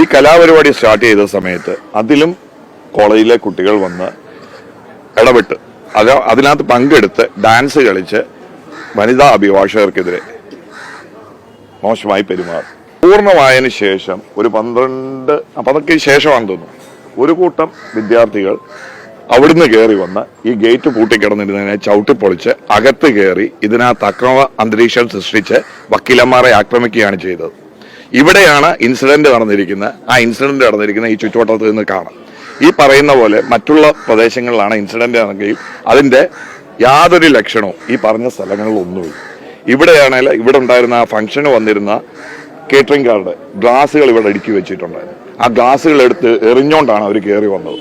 ഈ കലാപരിപാടി സ്റ്റാർട്ട് ചെയ്ത സമയത്ത് അതിലും കോളേജിലെ കുട്ടികൾ വന്ന് ഇടപെട്ട്. അത് അതിനകത്ത് പങ്കെടുത്ത് ഡാൻസ് കളിച്ച് വനിതാ അഭിഭാഷകർക്കെതിരെ മോശമായി പെരുമാറി. പൂർണമായതിനു ശേഷം ഒരു പന്ത്രണ്ട് അപ്പൊ അതൊക്കെ ശേഷമാണെന്ന് തോന്നുന്നു. ഒരു കൂട്ടം വിദ്യാർത്ഥികൾ അവിടുന്ന് കയറി വന്ന് ഈ ഗേറ്റ് പൂട്ടിക്കിടന്നിരുന്നതിനെ ചവിട്ടിപ്പൊളിച്ച് അകത്ത് കയറി ഇതിനകത്ത് അക്രമ അന്തരീക്ഷം സൃഷ്ടിച്ച് വക്കീലന്മാരെ ആക്രമിക്കുകയാണ് ചെയ്തത്. ഇവിടെയാണ് ഇൻസിഡന്റ് നടന്നിരിക്കുന്നത് ആ ഇൻസിഡന്റ് നടന്നിരിക്കുന്ന ഈ ചുറ്റുവട്ടത്ത് നിന്ന് കാണാം. ഈ പറയുന്ന പോലെ മറ്റുള്ള പ്രദേശങ്ങളിലാണ് ഇൻസിഡന്റ് ആണെങ്കിൽ അതിന്റെ യാതൊരു ലക്ഷണവും ഈ പറഞ്ഞ സ്ഥലങ്ങളിൽ ഒന്നുമില്ല ഇവിടെയാണെങ്കിൽ ഇവിടെ ഉണ്ടായിരുന്ന ആ ഫംഗ്ഷന് വന്നിരുന്ന കേറ്ററിംഗ് കാർഡ് ഗ്ലാസ്സുകൾ ഇവിടെ അടുക്കി വെച്ചിട്ടുണ്ടായിരുന്നു. ആ ഗ്ലാസ്സുകൾ എടുത്ത് എറിഞ്ഞോണ്ടാണ് അവർ കയറി വന്നത്.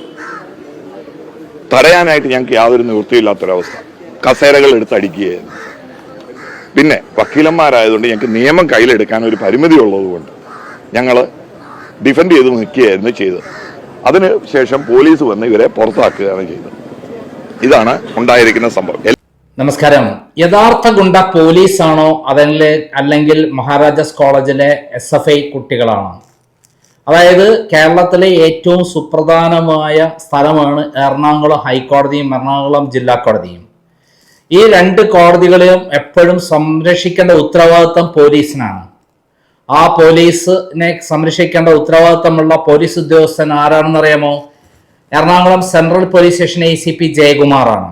തടയാനായിട്ട് ഞങ്ങൾക്ക് യാതൊരു നിവൃത്തിയില്ലാത്തൊരവസ്ഥ. കസേരകൾ എടുത്ത് അടിക്കുകയായിരുന്നു പിന്നെ വക്കീലന്മാരായതുകൊണ്ട് ഞങ്ങൾക്ക് നിയമം കയ്യിലെടുക്കാൻ ഒരു പരിമിതി ഉള്ളതുകൊണ്ട് ഞങ്ങൾ ഡിഫെൻഡ് ചെയ്ത് നിൽക്കുകയായിരുന്നു ചെയ്തത്. അതിന് ശേഷം പോലീസ് വന്ന് ഇവരെ പുറത്താക്കുകയാണ് ചെയ്തത്. ഇതാണ് ഉണ്ടായിരിക്കുന്ന സംഭവം. നമസ്കാരം. യഥാർത്ഥ ഗുണ്ട പോലീസാണോ? അതല്ല അല്ലെങ്കിൽ മഹാരാജാസ് കോളേജിലെ എസ് എഫ് ഐ കുട്ടികളാണോ? അതായത് കേരളത്തിലെ ഏറ്റവും സുപ്രധാനമായ സ്ഥലമാണ് എറണാകുളം ഹൈക്കോടതിയും എറണാകുളം ജില്ലാ കോടതിയും. ഈ രണ്ട് കോടതികളെയും എപ്പോഴും സംരക്ഷിക്കേണ്ട ഉത്തരവാദിത്വം പോലീസിനാണ്. ആ പോലീസിനെ സംരക്ഷിക്കേണ്ട ഉത്തരവാദിത്തമുള്ള പോലീസ് ഉദ്യോഗസ്ഥൻ ആരാണെന്നറിയാമോ? Ernakulam central police station A C P ജയകുമാറാണ്.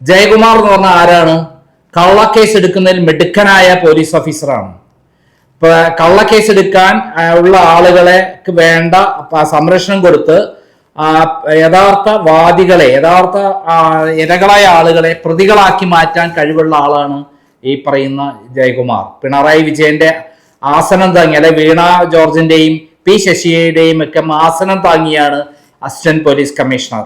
Jayakumar എന്ന് പറഞ്ഞാൽ ആരാണ്? കള്ളക്കേസ് എടുക്കുന്നതിൽ മിടുക്കനായ പോലീസ് ഓഫീസറാണ്. കള്ളക്കേസ് എടുക്കാൻ ഉള്ള ആളുകളെ വേണ്ട സംരക്ഷണം കൊടുത്ത് ആ, യഥാർത്ഥ വാദികളെ യഥാർത്ഥ ഇരകളായ ആളുകളെ പ്രതികളാക്കി മാറ്റാൻ കഴിവുള്ള ആളാണ് ഈ പറയുന്ന ജയകുമാർ. പിണറായി വിജയന്റെ ആസനം താങ്ങി അല്ലെ വീണ ജോർജിന്റെയും പി ശശിയുടെയും ഒക്കെ ആസനം താങ്ങിയാണ് അസിസ്റ്റന്റ് പോലീസ് കമ്മീഷണർ.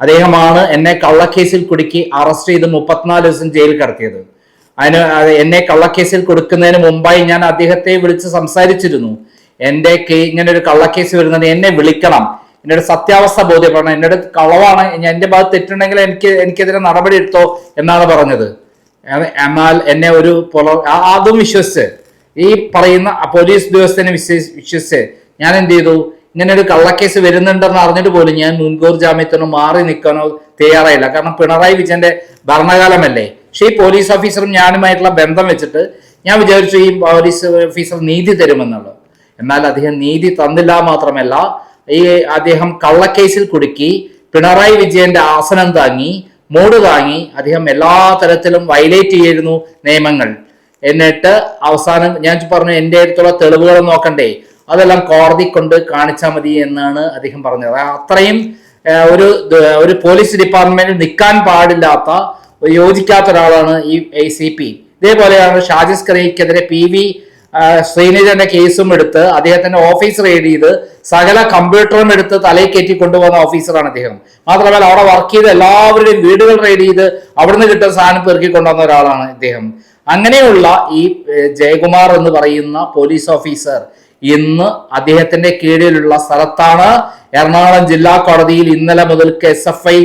അദ്ദേഹമാണ് എന്നെ കള്ളക്കേസിൽ കുടുക്കി അറസ്റ്റ് ചെയ്ത് മുപ്പത്തിനാല് ദിവസം ജയിലിൽ കടത്തിയത്. അതിന് അത് എന്നെ കള്ളക്കേസിൽ കൊടുക്കുന്നതിന് മുമ്പായി ഞാൻ അദ്ദേഹത്തെ വിളിച്ച് സംസാരിച്ചിരുന്നു. എന്റെ കേ- ഇങ്ങനെ ഒരു കള്ളക്കേസ് വരുന്നത് എന്നെ വിളിക്കണം. എന്നോട് സത്യാവസ്ഥ ബോധ്യപ്പെടണം. എന്നോട് കളവാണ്. എന്റെ ഭാഗത്ത് തെറ്റുണ്ടെങ്കിൽ എനിക്ക് എനിക്കെതിരെ നടപടി എടുത്തോ എന്നാണ് പറഞ്ഞത്. എന്നാൽ എന്നെ ഒരു പുല അതും വിശ്വസിച്ച്. ഈ പറയുന്ന പോലീസ് ഉദ്യോഗസ്ഥനെ വിശ്വസി വിശ്വസിച്ച് ഞാൻ എന്ത് ചെയ്തു? ഇങ്ങനെ ഒരു കള്ളക്കേസ് വരുന്നുണ്ടെന്ന് അറിഞ്ഞിട്ട് പോലും ഞാൻ മുൻകൂർ ജാമ്യത്തിനോ മാറി നിൽക്കാനോ തയ്യാറായില്ല. കാരണം പിണറായി വിജയന്റെ ഭരണകാലമല്ലേ. പക്ഷേ ഈ പോലീസ് ഓഫീസറും ഞാനുമായിട്ടുള്ള ബന്ധം വെച്ചിട്ട് ഞാൻ വിചാരിച്ചു ഈ പോലീസ് ഓഫീസർ നീതി തരുമെന്നുള്ളത്. എന്നാൽ അദ്ദേഹം നീതി തന്നില്ല മാത്രമല്ല ഈ അദ്ദേഹം കള്ളക്കേസിൽ കുടുക്കി പിണറായി വിജയന്റെ ആസനം താങ്ങി മൂട് താങ്ങി അദ്ദേഹം എല്ലാ തരത്തിലും വയലേറ്റ് ചെയ്തിരുന്നു നിയമങ്ങൾ. എന്നിട്ട് അവസാനം ഞാൻ പറഞ്ഞു എന്റെ അടുത്തുള്ള തെളിവുകൾ നോക്കണ്ടേ അതെല്ലാം കോടതി കൊണ്ട് കാണിച്ചാൽ മതി എന്നാണ് അദ്ദേഹം പറഞ്ഞത്. അത്രയും ഒരു ഒരു പോലീസ് ഡിപ്പാർട്ട്മെന്റിൽ നിൽക്കാൻ പാടില്ലാത്ത യോജിക്കാത്ത ഒരാളാണ് ഈ സി പി. ഇതേപോലെയാണ് ഷാജിസ് കറിക്കെതിരെ പി വി ശ്രീനിധന്റെ കേസും എടുത്ത് അദ്ദേഹത്തിന്റെ ഓഫീസ് റെയ്ഡ് ചെയ്ത് സകല കമ്പ്യൂട്ടറും എടുത്ത് തലയിൽ കയറ്റി കൊണ്ടുപോകുന്ന ഓഫീസറാണ് അദ്ദേഹം. മാത്രമല്ല അവിടെ വർക്ക് ചെയ്ത് എല്ലാവരുടെയും വീടുകൾ റെയ്ഡ് ചെയ്ത് അവിടുന്ന് കിട്ടുന്ന സാധനം പെറുക്കി കൊണ്ടുവന്ന ഒരാളാണ് ഇദ്ദേഹം. അങ്ങനെയുള്ള ഈ ജയകുമാർ എന്ന് പറയുന്ന പോലീസ് ഓഫീസർ ഇന്ന് അദ്ദേഹത്തിന്റെ കീഴിലുള്ള സ്ഥലത്താണ് എറണാകുളം ജില്ലാ കോടതിയിൽ ഇന്നലെ മുതൽക്ക് S F I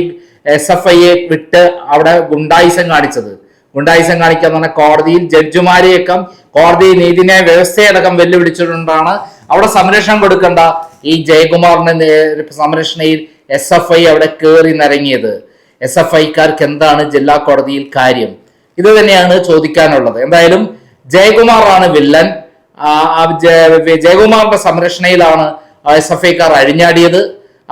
S F ഐയെ വിട്ട് അവിടെ ഗുണ്ടായിസം കാണിച്ചത്. ഗുണ്ടായിസം കാണിക്കാൻ പറഞ്ഞ കോടതിയിൽ ജഡ്ജിമാരെയൊക്കെ കോടതി നീതിന്യായ വ്യവസ്ഥയടക്കം വെല്ലുവിളിച്ചിട്ടുണ്ടാണ്. അവിടെ സംരക്ഷണം കൊടുക്കേണ്ട ഈ ജയകുമാറിന്റെ സംരക്ഷണയിൽ എസ് എഫ് ഐ അവിടെ കയറി നിറങ്ങിയത് എസ് എഫ് ഐക്കാർക്ക് എന്താണ് ജില്ലാ കോടതിയിൽ കാര്യം? ഇത് തന്നെയാണ് ചോദിക്കാനുള്ളത്. എന്തായാലും ജയകുമാറാണ് വില്ലൻ. ജയകുമാറിന്റെ സംരക്ഷണയിലാണ് എസ് എഫ് ഐക്കാർ അഴിഞ്ഞാടിയത്.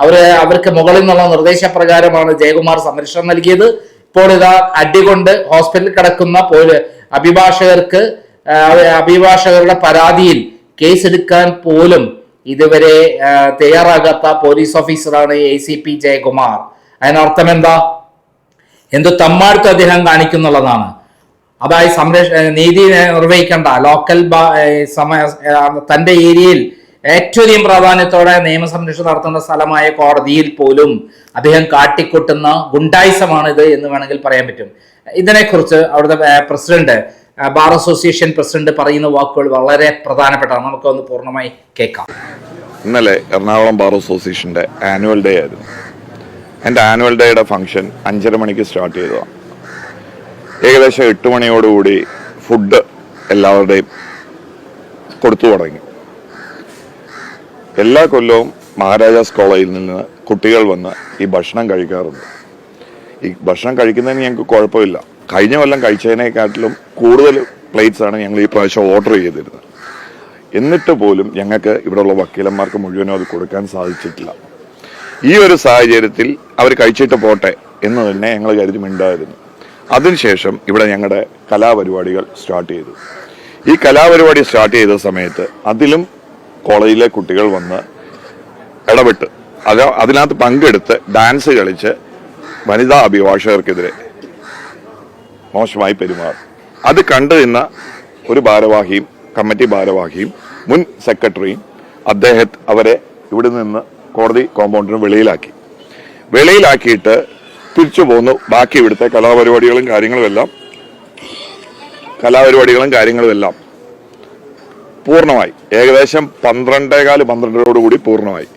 അവർ അവർക്ക് മുകളിൽ നിന്നുള്ള നിർദ്ദേശപ്രകാരമാണ് ജയകുമാർ സംരക്ഷണം നൽകിയത്. ഇപ്പോൾ ഇതാ അടികൊണ്ട് ഹോസ്പിറ്റലിൽ കിടക്കുന്ന അഭിഭാഷകർക്ക് അഭിഭാഷകരുടെ പരാതിയിൽ കേസെടുക്കാൻ പോലും ഇതുവരെ തയ്യാറാകാത്ത പോലീസ് ഓഫീസറാണ് എ സി പി ജയകുമാർ. അതിനർത്ഥം എന്താ? എന്തോ തമ്മാടുത്ത് അദ്ദേഹം കാണിക്കുന്നുള്ളതാണ്. അതായത് സംരക്ഷ നീതി നിർവഹിക്കേണ്ട ലോക്കൽ തന്റെ ഏരിയയിൽ ഏറ്റവും പ്രാധാന്യത്തോടെ നിയമസംരക്ഷണം നടത്തുന്ന സ്ഥലമായ കോടതിയിൽ പോലും അദ്ദേഹം കാട്ടിക്കൊട്ടുന്ന ഗുണ്ടായിസമാണ് ഇത് എന്ന് വേണമെങ്കിൽ പറയാൻ പറ്റും. ഇതിനെക്കുറിച്ച് അവിടുത്തെ പ്രസിഡന്റ് ബാർ അസോസിയേഷൻ പ്രസിഡന്റ് പറയുന്ന വാക്കുകൾ വളരെ പ്രധാനപ്പെട്ടതാണ്. നമുക്കൊന്ന് പൂർണമായി കേൾക്കാം. ഇന്നലെ എറണാകുളം ബാർ അസോസിയേഷന്റെ ആനുവൽ ഡേ ആയിരുന്നു. എന്റെ ആനുവൽ ഡേയുടെ ഫംഗ്ഷൻ അഞ്ചര മണിക്ക് സ്റ്റാർട്ട് ചെയ്തതാണ്. ഏകദേശം എട്ട് മണിയോടുകൂടി ഫുഡ് എല്ലാവരുടെയും കൊടുത്തു തുടങ്ങി. എല്ലാ കൊല്ലവും മഹാരാജാസ് കോളേജിൽ നിന്ന് കുട്ടികൾ വന്ന് ഈ ഭക്ഷണം കഴിക്കാറുണ്ട്. ഈ ഭക്ഷണം കഴിക്കുന്നതിന് ഞങ്ങൾക്ക് കുഴപ്പമില്ല. കഴിഞ്ഞ കൊല്ലം കഴിച്ചതിനെക്കാട്ടിലും കൂടുതൽ പ്ലേറ്റ്സ് ആണ് ഞങ്ങൾ ഈ പ്രാവശ്യം ഓർഡർ ചെയ്തിരുന്നത്. എന്നിട്ട് പോലും ഞങ്ങൾക്ക് ഇവിടെയുള്ള വക്കീലന്മാർക്ക് മുഴുവനും അത് കൊടുക്കാൻ സാധിച്ചിട്ടില്ല. ഈ ഒരു സാഹചര്യത്തിൽ അവർ കഴിച്ചിട്ട് പോട്ടെ എന്ന് തന്നെ ഞങ്ങൾ കരുതി മിണ്ടായിരുന്നു. അതിനുശേഷം ഇവിടെ ഞങ്ങളുടെ കലാപരിപാടികൾ സ്റ്റാർട്ട് ചെയ്തു. ഈ കലാപരിപാടി സ്റ്റാർട്ട് ചെയ്ത സമയത്ത് അതിലും കോളേജിലെ കുട്ടികൾ വന്ന് ഇടപെട്ട്. അത് അതിനകത്ത് പങ്കെടുത്ത് ഡാൻസ് കളിച്ച് വനിതാ അഭിഭാഷകർക്കെതിരെ മോശമായി പെരുമാറും. അത് കണ്ടു നിന്ന ഒരു ഭാരവാഹിയും കമ്മിറ്റി ഭാരവാഹിയും മുൻ സെക്രട്ടറിയും അദ്ദേഹം അവരെ ഇവിടെ നിന്ന് കോടതി കോമ്പൗണ്ടിന് വെളിയിലാക്കി. വെളിയിലാക്കിയിട്ട് തിരിച്ചു പോന്നു. ബാക്കി ഇവിടുത്തെ കലാപരിപാടികളും കാര്യങ്ങളും എല്ലാം കലാപരിപാടികളും കാര്യങ്ങളും എല്ലാം പൂർണമായി. ഏകദേശം പന്ത്രണ്ടേകാൽ പന്ത്രണ്ടരോട് കൂടി പൂർണമായി.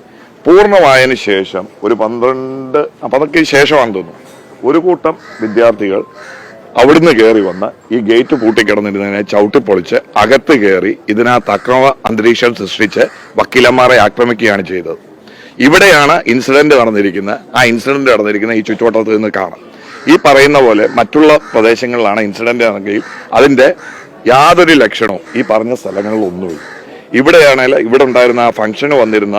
പൂർണമായതിനു ശേഷം ഒരു പന്ത്രണ്ട് അപ്പൊ അതൊക്കെ ശേഷമാണെന്ന് തോന്നുന്നു. ഒരു കൂട്ടം വിദ്യാർത്ഥികൾ അവിടുന്ന് കയറി വന്ന് ഈ ഗേറ്റ് പൂട്ടിക്കിടന്നിരുന്നതിനെ ചവിട്ടിപ്പൊളിച്ച് അകത്ത് കയറി ഇതിനകത്ത് അക്രമ അന്തരീക്ഷം സൃഷ്ടിച്ച് വക്കീലന്മാരെ ആക്രമിക്കുകയാണ് ചെയ്തത്. ഇവിടെയാണ് ഇൻസിഡന്റ് നടന്നിരിക്കുന്നത് ആ ഇൻസിഡന്റ് നടന്നിരിക്കുന്ന ഈ ചുറ്റുവട്ടത്ത് നിന്ന് കാണാം. ഈ പറയുന്ന പോലെ മറ്റുള്ള പ്രദേശങ്ങളിലാണ് ഇൻസിഡന്റ് ആണെങ്കിൽ അതിന്റെ യാതൊരു ലക്ഷണവും ഈ പറഞ്ഞ സ്ഥലങ്ങളിൽ ഒന്നുമില്ല ഇവിടെയാണെങ്കിൽ ഇവിടെ ഉണ്ടായിരുന്ന ആ ഫംഗ്ഷന് വന്നിരുന്ന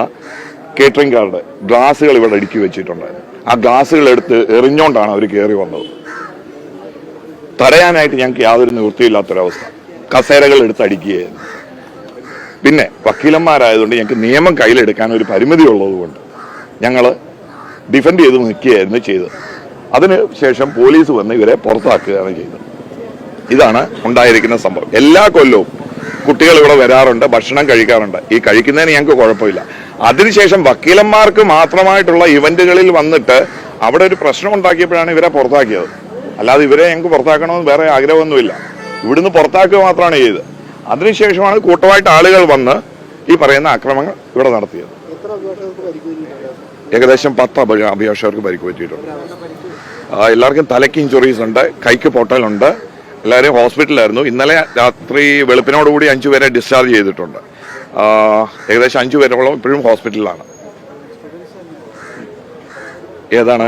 കേറ്ററിംഗ് കാർഡ് ഗ്ലാസുകൾ ഇവിടെ അടുക്കി വെച്ചിട്ടുണ്ടായിരുന്നു. ആ ഗ്ലാസുകൾ എടുത്ത് എറിഞ്ഞോണ്ടാണ് അവർ കയറി വന്നത്. തടയാനായിട്ട് ഞങ്ങൾക്ക് യാതൊരു നിവൃത്തിയില്ലാത്തൊരവസ്ഥ. കസേരകൾ എടുത്തടിക്കുകയായിരുന്നു പിന്നെ വക്കീലന്മാരായതുകൊണ്ട് ഞങ്ങൾക്ക് നിയമം കയ്യിലെടുക്കാൻ ഒരു പരിമിതി ഉള്ളതുകൊണ്ട് ഞങ്ങൾ ഡിഫെൻഡ് ചെയ്ത് നിൽക്കുകയായിരുന്നു ചെയ്തത്. അതിന് ശേഷം പോലീസ് വന്ന് ഇവരെ പുറത്താക്കുകയാണ് ചെയ്തത്. ഇതാണ് ഉണ്ടായിരിക്കുന്ന സംഭവം. എല്ലാ കൊല്ലവും കുട്ടികൾ ഇവിടെ വരാറുണ്ട് ഭക്ഷണം കഴിക്കാറുണ്ട്. ഈ കഴിക്കുന്നതിന് ഞങ്ങൾക്ക് കുഴപ്പമില്ല. അതിനുശേഷം വക്കീലന്മാർക്ക് മാത്രമായിട്ടുള്ള ഇവന്റുകളിൽ വന്നിട്ട് അവിടെ ഒരു പ്രശ്നം ഉണ്ടാക്കിയപ്പോഴാണ് ഇവരെ പുറത്താക്കിയത്. അല്ലാതെ ഇവരെ ഞങ്ങൾക്ക് പുറത്താക്കണമെന്ന് വേറെ ആഗ്രഹമൊന്നുമില്ല. ഇവിടുന്ന് പുറത്താക്കുക മാത്രമാണ് ചെയ്തത്. അതിനുശേഷമാണ് കൂട്ടമായിട്ട് ആളുകൾ വന്ന് ഈ പറയുന്ന ആക്രമങ്ങൾ ഇവിടെ നടത്തിയത്. ഏകദേശം പത്ത് അഭി- അഭിഭാഷകർക്ക് പരിക്ക് പറ്റിയിട്ടുണ്ട് എല്ലാവർക്കും തലയ്ക്ക് ഇഞ്ചുറീസ് ഉണ്ട് കൈക്ക് പൊട്ടലുണ്ട്. എല്ലാവരും ഹോസ്പിറ്റലിലായിരുന്നു. ഇന്നലെ രാത്രി വെളുപ്പിനോടുകൂടി അഞ്ചു പേരെ ഡിസ്ചാർജ് ചെയ്തിട്ടുണ്ട് ഏകദേശം അഞ്ചു പേരോളം ഇപ്പോഴും ഹോസ്പിറ്റലിലാണ്. ഏതാണ്?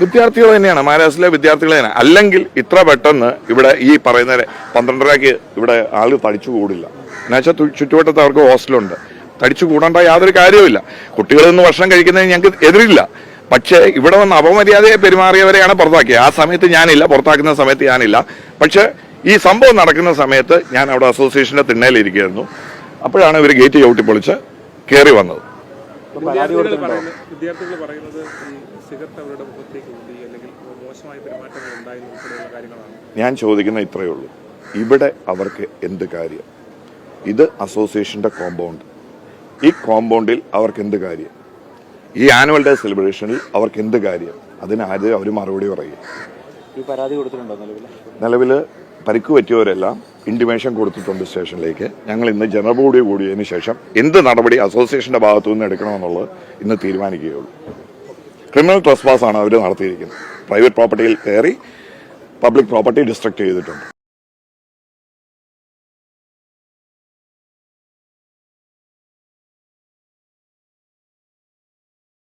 വിദ്യാർത്ഥികൾ തന്നെയാണ്. മഹാരാഷ്ട്രയിലെ വിദ്യാർത്ഥികൾ തന്നെയാണ്. അല്ലെങ്കിൽ ഇത്ര പെട്ടെന്ന് ഇവിടെ ഈ പറയുന്ന പന്ത്രണ്ടരക്ക് ഇവിടെ ആൾ തടിച്ചു കൂടില്ല. എന്നുവെച്ചാൽ ചുറ്റുവട്ടത്ത് അവർക്ക് ഹോസ്റ്റലുണ്ട്. തടിച്ചു കൂടേണ്ട യാതൊരു കാര്യവുമില്ല. കുട്ടികളിൽ നിന്ന് ഭക്ഷണം കഴിക്കുന്നതിന് ഞങ്ങൾക്ക് എതിരില്ല. പക്ഷേ ഇവിടെ വന്ന് അപമര്യാദയെ പെരുമാറിയവരെയാണ് പുറത്താക്കിയത്. ആ സമയത്ത് ഞാനില്ല. പുറത്താക്കുന്ന സമയത്ത് ഞാനില്ല. പക്ഷേ ഈ സംഭവം നടക്കുന്ന സമയത്ത് ഞാൻ അവിടെ അസോസിയേഷന്റെ തിണ്ണയിലിരിക്കുകയായിരുന്നു. അപ്പോഴാണ് ഇവർ ഗേറ്റ് ചവിട്ടി പൊളിച്ച് കയറി വന്നത്. വിദ്യാർത്ഥികൾ പറയുന്നത് ഈ സിഗരറ്റ് അവരുടെ മുഖത്തേക്ക് ഊതി അല്ലെങ്കിൽ മോശമായ പെരുമാറ്റങ്ങൾ ഉണ്ടായിരുന്നു ഉൾപ്പെടെയുള്ള കാര്യങ്ങളാണ്. ഞാൻ ചോദിക്കുന്ന ഇത്രയേ ഉള്ളൂ. ഇവിടെ അവർക്ക് എന്ത് കാര്യം? ഇത് അസോസിയേഷന്റെ കോമ്പൗണ്ട് ഈ കോമ്പൗണ്ടിൽ അവർക്ക് എന്ത് കാര്യം? ഈ ആനുവൽ ഡേ സെലിബ്രേഷനിൽ അവർക്ക് എന്ത് കാര്യം? അതിനാര് ആദ്യം അവർ മറുപടി പറയും? ഈ പരാതി കൊടുത്തിട്ടുണ്ടോ നിലവിൽ നിലവിൽ പരിക്ക് പറ്റിയവരെല്ലാം ഇന്റിമേഷൻ കൊടുത്തിട്ടുണ്ട് സ്റ്റേഷനിലേക്ക്. ഞങ്ങൾ ഇന്ന് ജനറൽ കൂടിയതിന് ശേഷം എന്ത് നടപടി അസോസിയേഷന്റെ ഭാഗത്തു നിന്ന് എടുക്കണമെന്നുള്ളത് ഇന്ന് തീരുമാനിക്കുകയുള്ളൂ. ക്രിമിനൽ ട്രസ്പാസ് ആണ് അവർ നടത്തിയിരിക്കുന്നത്. പ്രൈവറ്റ് പ്രോപ്പർട്ടിയിൽ കയറി പബ്ലിക് പ്രോപ്പർട്ടി ഡിസ്ട്രക്ട് ചെയ്തിട്ടുണ്ട്.